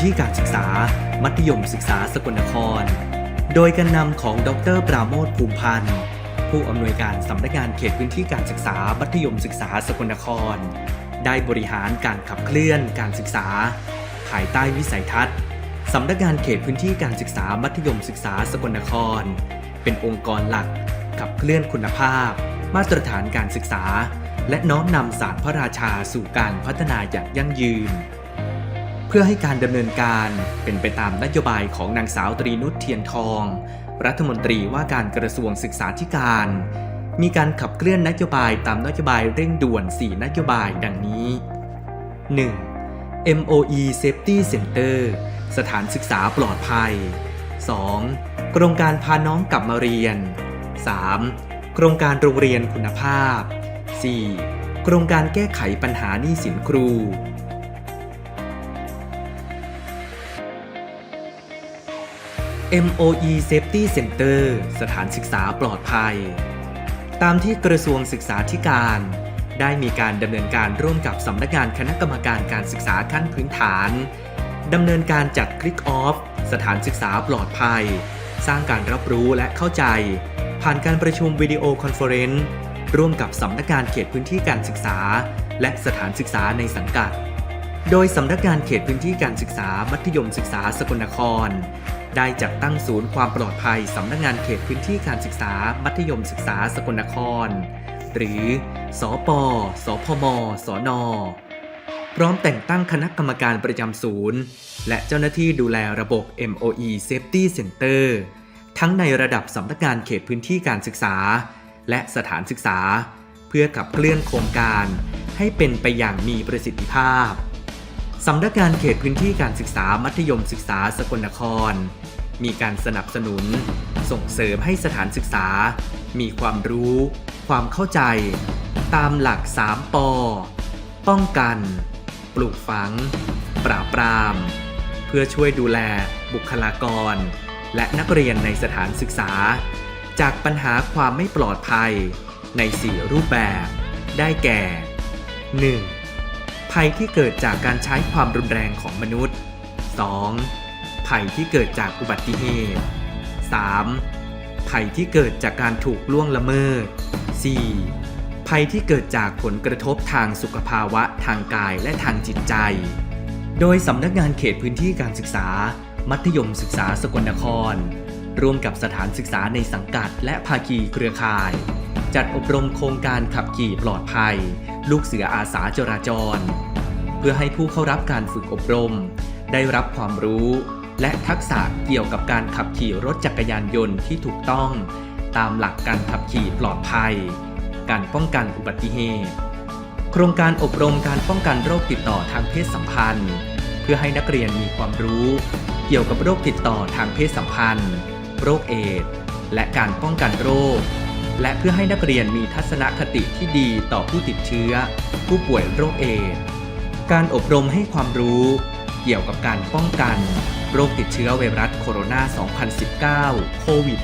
ที่การศึกษา มัธยมศึกษาสกลนคร โดยการนำของดร ปราโมทภูมิพันธ์ ผู้อำนวยการสำนักงานเขตพื้นที่การศึกษา มัธยมศึกษาสกลนคร ได้บริหารการขับเคลื่อนการศึกษา ภายใต้วิสัยทัศน์สำนักงานเขตพื้นที่การศึกษา มัธยมศึกษาสกลนคร เป็นองค์กรหลัก ขับเคลื่อนคุณภาพ มาตรฐานการศึกษา และน้อมนำศาสตร์พระราชาสู่การพัฒนาอย่างยั่งยืน เพื่อให้การดำเนินการเป็นไปตามนโยบายของนางสาวตรีนุชเทียนทอง รัฐมนตรีว่าการกระทรวงศึกษาธิการ มีการขับเคลื่อนนโยบายตามนโยบายเร่งด่วน 4 นโยบายดังนี้ 1. MOE Safety Center สถานศึกษาปลอดภัย 2. โครงการพาน้องกลับมาเรียน 3. โครงการโรงเรียนคุณภาพ 4. โครงการแก้ไขปัญหาหนี้สินครู MOE Safety Center สถานศึกษาปลอดภัย ตามที่กระทรวงศึกษาธิการ ได้มีการดำเนินการร่วมกับสำนักงานคณะกรรมการการศึกษาขั้นพื้นฐานดำเนินการจัดคลิกออฟสถานศึกษาปลอดภัย สร้างการรับรู้และเข้าใจ ผ่านการประชุมวิดีโอคอนเฟอเรนซ์ร่วมกับสำนักงานเขตพื้นที่การศึกษา และสถานศึกษาในสังกัด โดยสำนักงานเขตพื้นที่การศึกษามัธยมศึกษาสกลนคร ได้จัดตั้งศูนย์ความปลอดภัยสำนักงานเขตพื้นที่การศึกษามัธยมศึกษาสกลนคร หรือสอปสพม สน พร้อมแต่งตั้งคณะกรรมการประจำศูนย์ และเจ้าหน้าที่ดูแลระบบ MOE Safety Center ทั้งในระดับสำนักงานเขตพื้นที่การศึกษา และสถานศึกษา เพื่อขับเคลื่อนโครงการ ให้เป็นไปอย่างมีประสิทธิภาพ สำนักงานเขตพื้นที่การศึกษามัธยมศึกษาสกลนคร มีการสนับสนุน ส่งเสริมให้สถานศึกษา มีความรู้ ความเข้าใจ ตามหลัก 3ปป้องกัน ปลูกฝัง ปราบปราม เพื่อช่วยดูแล บุคลากร และนักเรียนในสถานศึกษา จากปัญหาความไม่ปลอดภัยใน 4 รูปแบบ ได้แก่ 1. ภัยที่เกิดจากการใช้ความรุนแรงของมนุษย์ 2. ภัยที่เกิดจากอุบัติเหตุ 3. ภัยที่เกิดจากการถูกล่วงละเมิด 4. ภัยที่เกิดจากผลกระทบทางสุขภาวะทางกายและทางจิตใจ โดยสำนักงานเขตพื้นที่การศึกษา มัธยมศึกษาสกลนคร ร่วมกับสถานศึกษาในสังกัดและภาคีเครือข่าย จัดอบรมโครงการขับขี่ปลอดภัย ลูกเสืออาสาจราจร เพื่อให้ผู้เข้ารับการฝึกอบรม ได้รับความรู้ และทักษะเกี่ยวกับการขับขี่รถจักรยานยนต์ที่ถูกต้อง ตามหลักการขับขี่ปลอดภัย การป้องกันอุบัติเหตุ โครงการอบรมการป้องกันโรคติดต่อทางเพศสัมพันธ์ เพื่อให้นักเรียนมีความรู้ เกี่ยวกับโรคติดต่อทางเพศสัมพันธ์ โรคเอดส์และการป้องกันโรค และเพื่อให้นักเรียนมีทัศนคติที่ดีต่อผู้ติดเชื้อ ผู้ป่วยโรคเอดส์การอบรมให้ความรู้ เกี่ยวกับการป้องกัน โรคติดเชื้อไวรัสโคโรนา 2019 โควิด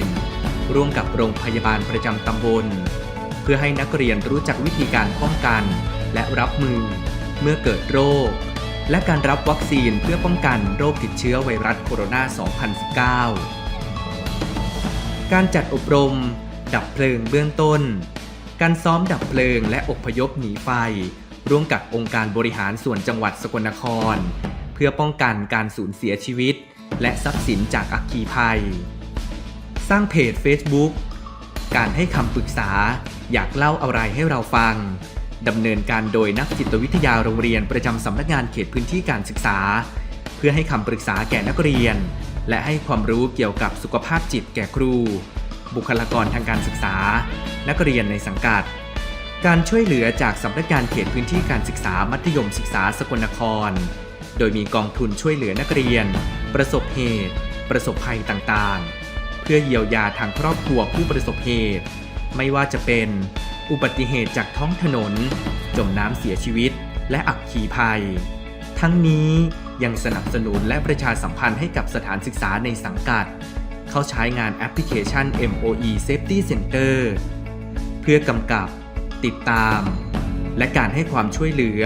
-19 ร่วมกับโรงพยาบาลประจำตำบล เพื่อให้นักเรียนรู้จักวิธีการป้องกัน และรับมือ เมื่อเกิดโรค และการรับวัคซีนเพื่อป้องกันโรคติดเชื้อไวรัสโคโรนา 2019 การจัดอบรม ดับเพลิงเบื้องต้น การซ้อมดับเพลิงและอพยพหนีไฟ ร่วมกับองค์การบริหารส่วนจังหวัดสกลนคร เพื่อป้องกันการสูญเสียชีวิต และทรัพย์สินจากอัคคีภัย สร้างเพจ Facebook การให้คำปรึกษาอยากเล่าอะไรให้เราฟังดำเนินการโดยนักจิตวิทยาโรงเรียนประจำสำนักงานเขตพื้นที่การศึกษา เพื่อให้คำปรึกษาแก่นักเรียน และให้ความรู้เกี่ยวกับสุขภาพจิตแก่ครู บุคลากรทางการศึกษา นักเรียนในสังกัด การช่วยเหลือจากสำนักงานเขตพื้นที่การศึกษามัธยมศึกษาสกลนคร โดยมีกองทุนช่วยเหลือนักเรียน ประสบเหตุ ประสบภัยต่างๆ เพื่อเยียวยาทางครอบครัวผู้ประสบเหตุ ไม่ว่าจะเป็นอุบัติเหตุจากท้องถนน จมน้ำเสียชีวิต และอักขีภัย ทั้งนี้ยังสนับสนุนและประชาสัมพันธ์ให้กับสถานศึกษาในสังกัด เข้าใช้งานแอปพลิเคชัน MOE Safety Center เพื่อกำกับ ติดตาม และการให้ความช่วยเหลือ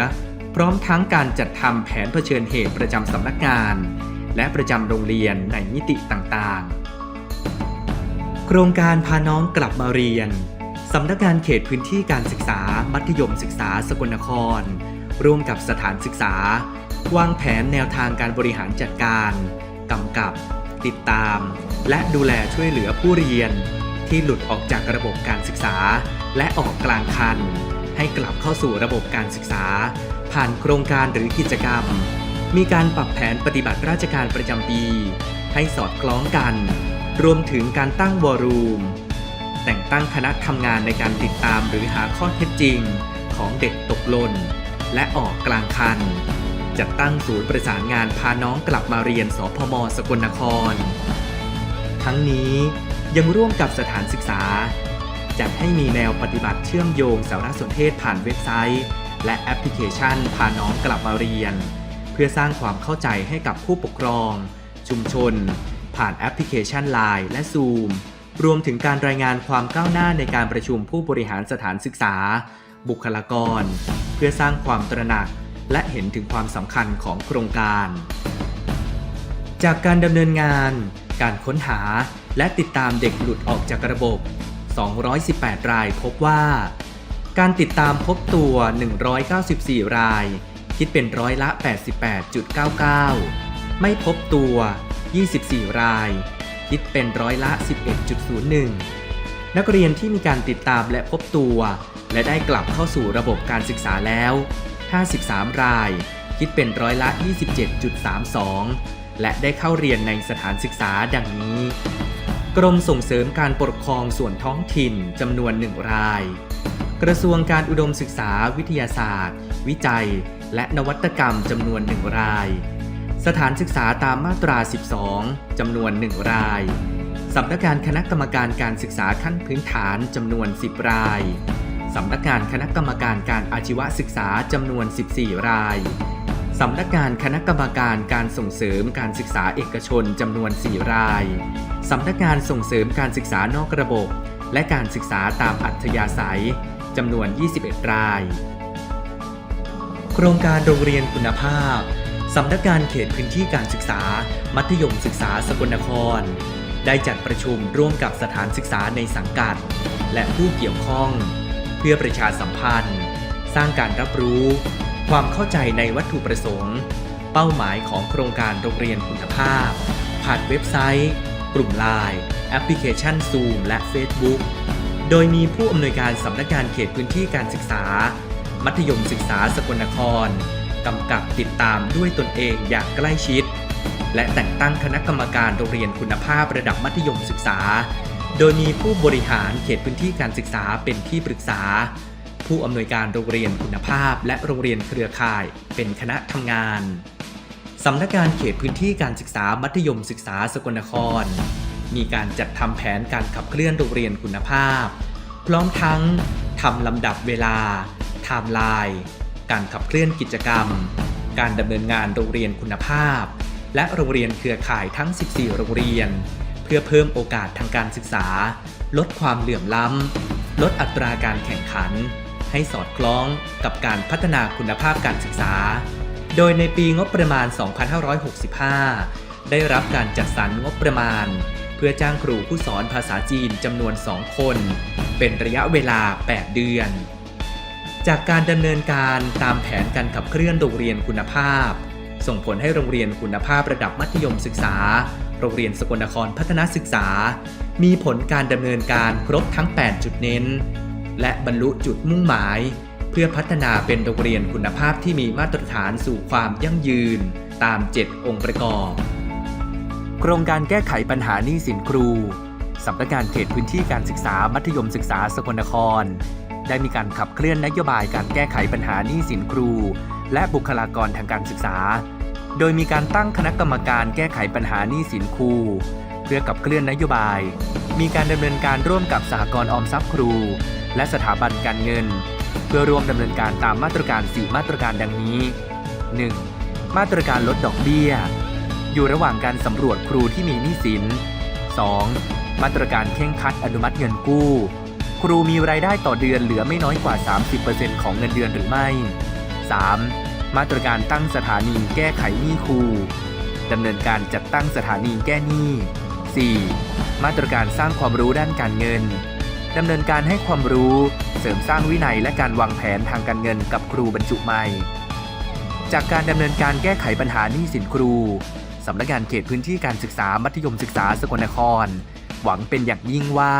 พร้อมทั้งการจัดทำแผนเผชิญเหตุประจำสำนักงาน และประจำโรงเรียนในมิติต่างๆ โครงการพาน้องกลับมาเรียนสำนักงานเขตพื้นที่การศึกษา มัธยมศึกษาสกลนคร ร่วมกับสถานศึกษา วางแผนแนวทางการบริหารจัดการ กำกับ ติดตาม และดูแลช่วยเหลือผู้เรียน ที่หลุดออกจากระบบการศึกษา และออกกลางคัน ให้กลับเข้าสู่ระบบการศึกษา ผ่านโครงการหรือกิจกรรม มีการปรับแผนปฏิบัติราชการประจำปี ให้สอดคล้องกัน รวมถึงการตั้งวอรูม แต่งตั้งคณะทำงานในการติดตามหรือหาข้อเท็จจริง ของเด็กตกหล่นและออกกลางคันจัดตั้งศูนย์ประสานงานพาน้องกลับมาเรียนสพมสกลนคร ทั้งนี้ยังร่วมกับสถานศึกษา จัดให้มีแนวปฏิบัติเชื่อมโยงสารสนเทศผ่านเว็บไซต์ และแอปพลิเคชันพาน้องกลับมาเรียน เพื่อสร้างความเข้าใจให้กับผู้ปกครอง ชุมชน ผ่านแอปพลิเคชัน Line และ Zoom รวมถึงการรายงานความก้าวหน้าในการประชุมผู้บริหารสถานศึกษา บุคลากร เพื่อสร้างความตระหนัก และเห็นถึงความสำคัญของโครงการ จากการดำเนินงาน การค้นหาและติดตามเด็กหลุดออกจากระบบ 218 รายพบว่า การติดตามพบตัว 194 ราย คิดเป็นร้อยละ 88.99 ไม่พบตัว 24 ราย คิดเป็นร้อยละ 11.01 นักเรียนที่มีการติดตามและพบตัว และได้กลับเข้าสู่ระบบการศึกษาแล้ว 53 ราย คิดเป็นร้อยละ 27.32 และได้เข้าเรียนในสถานศึกษาดังนี้ กรมส่งเสริมการปกครองส่วนท้องถิ่นจำนวนหนึ่งราย กระทรวงการอุดมศึกษาวิทยาศาสตร์ วิจัย และนวัตกรรมจำนวนหนึ่งราย สถานศึกษาตามมาตรา 12จำนวนหนึ่งรายสำนักงานคณะกรรมการการศึกษาขั้นพื้นฐานจำนวน 10 รายสำนักงานคณะกรรมการการอาชีวศึกษาจำนวน 14 ราย สำนักงานคณะกรรมการการส่งเสริมการศึกษาเอกชนจำนวน 4 ราย สำนักงานส่งเสริมการศึกษานอกระบบ และการศึกษาตามอัธยาศัยจำนวน 21 ราย โครงการโรงเรียนคุณภาพ สำนักงานเขตพื้นที่การศึกษา มัธยมศึกษาสกลนคร ได้จัดประชุมร่วมกับสถานศึกษาในสังกัด และผู้เกี่ยวข้อง เพื่อประชาสัมพันธ์ สร้างการรับรู้ ความเข้าใจในวัตถุประสงค์ เป้าหมายของโครงการโรงเรียนคุณภาพ ผ่านเว็บไซต์ กลุ่มไลน์แอปพลิเคชัน Zoom และ Facebook โดยมีผู้อำนวยการสำนักงานเขตพื้นที่การศึกษา มัธยมศึกษาสกลนครกำกับติดตามด้วยตนเองอย่างใกล้ชิด และแต่งตั้งคณะกรรมการโรงเรียนคุณภาพระดับมัธยมศึกษา โดยมีผู้บริหารเขตพื้นที่การศึกษาเป็นที่ปรึกษา ผู้อำนวยการโรงเรียนคุณภาพ และโรงเรียนเครือข่าย เป็นคณะทำงานสำนักงานเขตพื้นที่การศึกษามัธยมศึกษาสกลนคร มีการจัดทำแผนการขับเคลื่อนโรงเรียนคุณภาพ พร้อมทั้งทำลำดับเวลาไทม์ไลน์การขับเคลื่อนกิจกรรม การดำเนินงานโรงเรียนคุณภาพ และโรงเรียนเครือข่ายทั้ง 14 โรงเรียน เพื่อเพิ่มโอกาสทางการศึกษา ลดความเหลื่อมล้ำ ลดอัตราการแข่งขัน ให้สอดคล้องกับการพัฒนาคุณภาพการศึกษา โดยในปีงบประมาณ 2565 ได้รับการจัดสรรงบประมาณ เพื่อจ้างครูผู้สอนภาษาจีนจำนวน 2 คน เป็นระยะเวลา 8 เดือน จากการดำเนินการตามแผนการขับเคลื่อนโรงเรียนคุณภาพ ส่งผลให้โรงเรียนคุณภาพระดับมัธยมศึกษา โรงเรียนสกลนครพัฒนาศึกษา มีผลการดำเนินการครบทั้ง 8 จุดเน้น และบรรลุจุดมุ่งหมาย เพื่อพัฒนาเป็นโรงเรียนคุณภาพที่มีมาตรฐานสู่ความยั่งยืน ตาม 7 องค์ประกอบ โครงการแก้ไขปัญหาหนี้สินครูสำนักงานเขตพื้นที่การศึกษามัธยมศึกษาสกลนคร ได้มีการขับเคลื่อนนโยบายการแก้ไขปัญหาหนี้สินครู และบุคลากรทางการศึกษา โดยมีการตั้งคณะกรรมการแก้ไขปัญหาหนี้สินครูเพื่อกับเคลื่อนนโยบาย มีการดำเนินการร่วมกับสหกรณ์ออมทรัพย์ครู และสถาบันการเงิน เพื่อร่วมดำเนินการตามมาตรการ 4 มาตรการดังนี้ 1. มาตรการลดดอกเบี้ย อยู่ระหว่างการสำรวจครูที่มีหนี้สิน 2. มาตรการเข่งคัดอนุมัติเงินกู้ ครูมีรายได้ต่อเดือนเหลือไม่น้อยกว่า 30%ของเงินเดือนหรือไม่ 3. มาตรการตั้งสถานีแก้ไขหนี้ครูดำเนินการจัดตั้งสถานีแก้หนี้ 4. มาตรการสร้างความรู้ด้านการเงิน ดำเนินการให้ความรู้ เสริมสร้างวินัยและการวางแผนทางการเงินกับครูบรรจุใหม่ จากการดำเนินการแก้ไขปัญหาหนี้สินครูสำนักงานเขตพื้นที่การศึกษามัธยมศึกษาสกลนคร หวังเป็นอย่างยิ่งว่า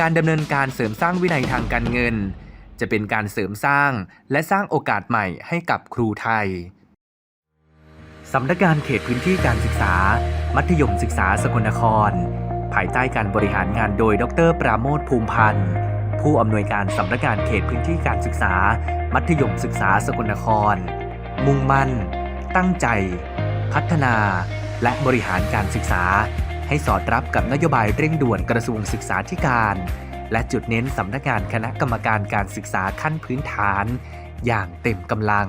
การดำเนินการเสริมสร้างวินัยทางการเงิน จะเป็นการเสริมสร้างและสร้างโอกาสใหม่ให้กับครูไทยสำนักงานเขตพื้นที่การศึกษา มัธยมศึกษาสกลนคร ภายใต้การบริหารงานโดย ดร ปราโมทภูมิพันธ์ ผู้อำนวยการสำนักงานเขตพื้นที่การศึกษา มัธยมศึกษาสกลนคร มุ่งมั่น ตั้งใจ พัฒนา และบริหารการศึกษา ให้สอดรับกับนโยบายเร่งด่วนกระทรวงศึกษาธิการ และจุดเน้นสำนักงานคณะกรรมการการศึกษาขั้นพื้นฐาน อย่างเต็มกำลัง